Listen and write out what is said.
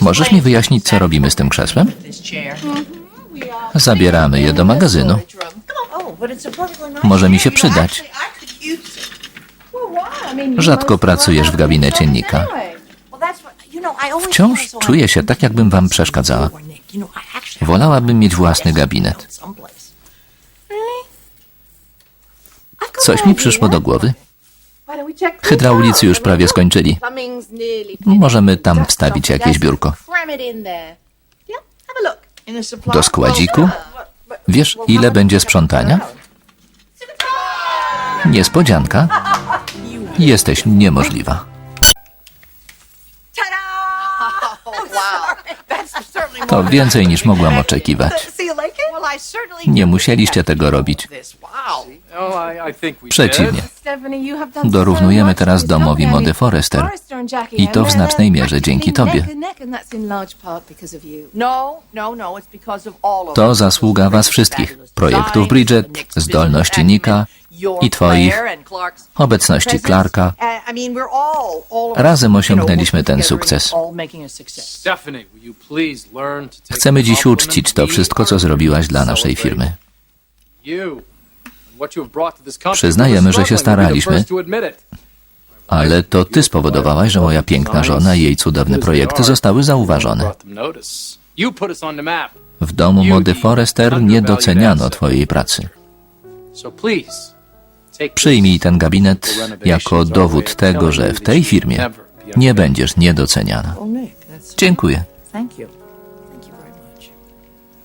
Możesz mi wyjaśnić, co robimy z tym krzesłem? Zabieramy je do magazynu. Może mi się przydać. Rzadko pracujesz w gabinecie Nika. Wciąż czuję się tak, jakbym wam przeszkadzała. Wolałabym mieć własny gabinet. Coś mi przyszło do głowy. Hydraulicy już prawie skończyli. Możemy tam wstawić jakieś biurko. Do składziku? Wiesz, ile będzie sprzątania? Niespodzianka. Jesteś niemożliwa. To więcej niż mogłam oczekiwać. Nie musieliście tego robić. Przeciwnie. Dorównujemy teraz domowi Mody Forrester. I to w znacznej mierze dzięki tobie. To zasługa was wszystkich. Projektów Bridget, zdolności Nika i twoich, obecności Clarka. Razem osiągnęliśmy ten sukces. Chcemy dziś uczcić to wszystko, co zrobiłaś dla naszej firmy. Przyznajemy, że się staraliśmy, ale to ty spowodowałaś, że moja piękna żona i jej cudowne projekty zostały zauważone. W domu mody Forrester nie doceniano twojej pracy. Przyjmij ten gabinet jako dowód tego, że w tej firmie nie będziesz niedoceniana. Dziękuję.